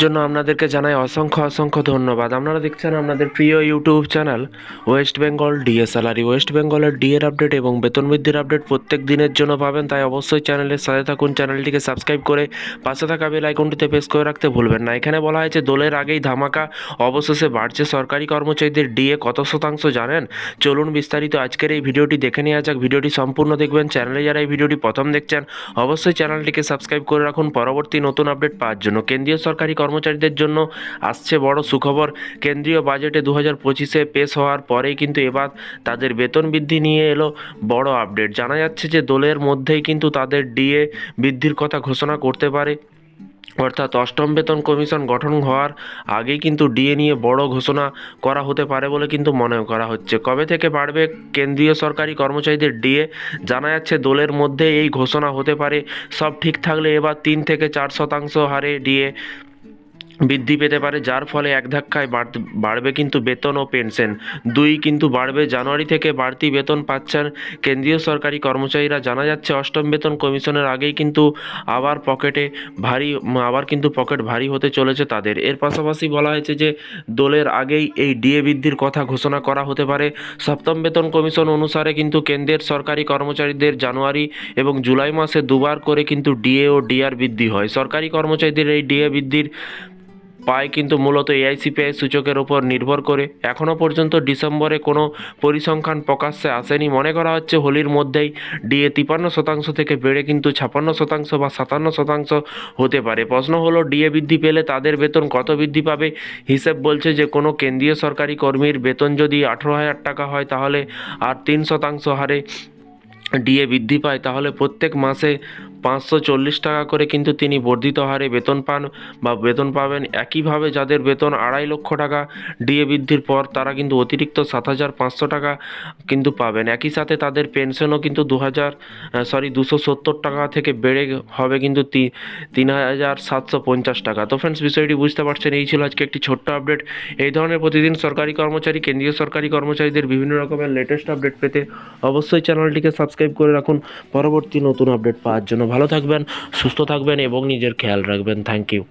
জন্য আপনাদেরকে জানাই অসংখ্য অসংখ্য ধন্যবাদ। আপনারা দেখছেন আপনাদের প্রিয় YouTube channel West Bengal DA salary West বেঙ্গলের ডিএর আপডেট এবং বেতন বৃদ্ধির আপডেট প্রত্যেক দিনের জন্য পাবেন, তাই অবশ্যই চ্যানেলের সাথে থাকুন, চ্যানেলটিকে সাবস্ক্রাইব করে পাশে থাকা বেল আইকনটিতে প্রেস করে রাখতে ভুলবেন না। এখানে বলা হয়েছে, দোলের আগেই ধামাকা অবশেষে বাড়ছে সরকারি কর্মচারীদের ডিএ কত শতাংশ জানেন? চলুন বিস্তারিত আজকের এই ভিডিওটি দেখে নেওয়া যাক। ভিডিওটি সম্পূর্ণ দেখবেন, চ্যানেলে যারা এই ভিডিওটি প্রথম দেখছেন, অবশ্যই চ্যানেলটিকে সাবস্ক্রাইব করে রাখুন। পরবর্তী নতুন আপডেট পাওয়ার জন্য কেন্দ্রীয় সরকারি কর্মচারীদের জন্য আসছে বড় সুখবর। কেন্দ্রীয় বাজেটে দু হাজার পঁচিশে পেশ হওয়ার পরেই কিন্তু এবার তাদের বেতন বৃদ্ধি নিয়ে এলো বড় আপডেট। জানা যাচ্ছে যে দলের মধ্যেই কিন্তু তাদের ডিএ বৃদ্ধির কথা ঘোষণা করতে পারে। অর্থাৎ অষ্টম বেতন কমিশন গঠন হওয়ার আগেই কিন্তু ডিএ নিয়ে বড় ঘোষণা করা হতে পারে বলে কিন্তু মনে করা হচ্ছে। কবে থেকে বাড়বে কেন্দ্রীয় সরকারি কর্মচারীদের ডিএ? জানা যাচ্ছে দলের মধ্যে এই ঘোষণা হতে পারে। সব ঠিক থাকলে এবার তিন থেকে চার শতাংশ হারে ডিএ বৃদ্ধি পেতে পারে, যার ফলে এক ধাক্কায় বাড়বে কিন্তু বেতন ও পেনশন। দুই কিন্তু বাড়বে, জানুয়ারি থেকে বাড়তি বেতন পাচ্ছেন কেন্দ্রীয় সরকারি কর্মচারীরা। জানা যাচ্ছে, অষ্টম বেতন কমিশনের আগেই কিন্তু আবার পকেটে ভারী, আবার কিন্তু পকেট ভারী হতে চলেছে তাদের। এর পাশাপাশি বলা হয়েছে যে, দোলের আগেই এই ডিএ বৃদ্ধির কথা ঘোষণা করা হতে পারে। সপ্তম বেতন কমিশন অনুসারে কিন্তু কেন্দ্রের সরকারি কর্মচারীদের জানুয়ারি এবং জুলাই মাসে দুবার করে কিন্তু ডিএ ও ডিআর বৃদ্ধি হয়। সরকারি কর্মচারীদের এই ডিএ বৃদ্ধির পায় কিন্তু মূলত এআইসিপিআই সূচকের ওপর নির্ভর করে। এখনও পর্যন্ত ডিসেম্বরে কোনো পরিসংখ্যান প্রকাশ্যে আসেনি। মনে করা হচ্ছে হোলির মধ্যেই ডিএ তিপান্ন শতাংশ থেকে বেড়ে কিন্তু ছাপান্ন শতাংশ বা সাতান্ন শতাংশ হতে পারে। প্রশ্ন হলো, ডিএ বৃদ্ধি পেলে তাদের বেতন কত বৃদ্ধি পাবে? হিসেব বলছে যে, কোনো কেন্দ্রীয় সরকারি কর্মীর বেতন যদি আঠেরো হাজার টাকা হয়, তাহলে আর তিন শতাংশ হারে ডিএ বৃদ্ধি পায়। তাহলে প্রত্যেক মাসে পাঁচশো চল্লিশ টাকা করে কিন্তু তিনি বর্ধিত হারে বেতন পান বা বেতন পাবেন একইভাবে যাদের বেতন আড়াই লক্ষ টাকা ডিএ বৃদ্ধির পর তারা কিন্তু অতিরিক্ত সাত হাজার পাঁচশো টাকা কিন্তু পাবেন। একই সাথে তাদের পেনশনও কিন্তু দু হাজার সরি দুশো সত্তর টাকা থেকে বেড়ে হবে কিন্তু তিন হাজার সাতশো পঞ্চাশ টাকা। তো ফ্রেন্ডস বিষয়টি বুঝতে পারছেন, এই ছিল আজকে একটি ছোট্ট আপডেট এই ধরনের প্রতিদিন সরকারি কর্মচারী, কেন্দ্রীয় সরকারি কর্মচারীদের বিভিন্ন রকমের লেটেস্ট আপডেট পেতে অবশ্যই চ্যানেলটিকে সাবস্ক্রাইব করে রাখুন। পরবর্তী নতুন আপডেট পাওয়ার জন্য ভালো থাকবেন সুস্থ থাকবেন এবং নিজের খেয়াল রাখবেন। Thank you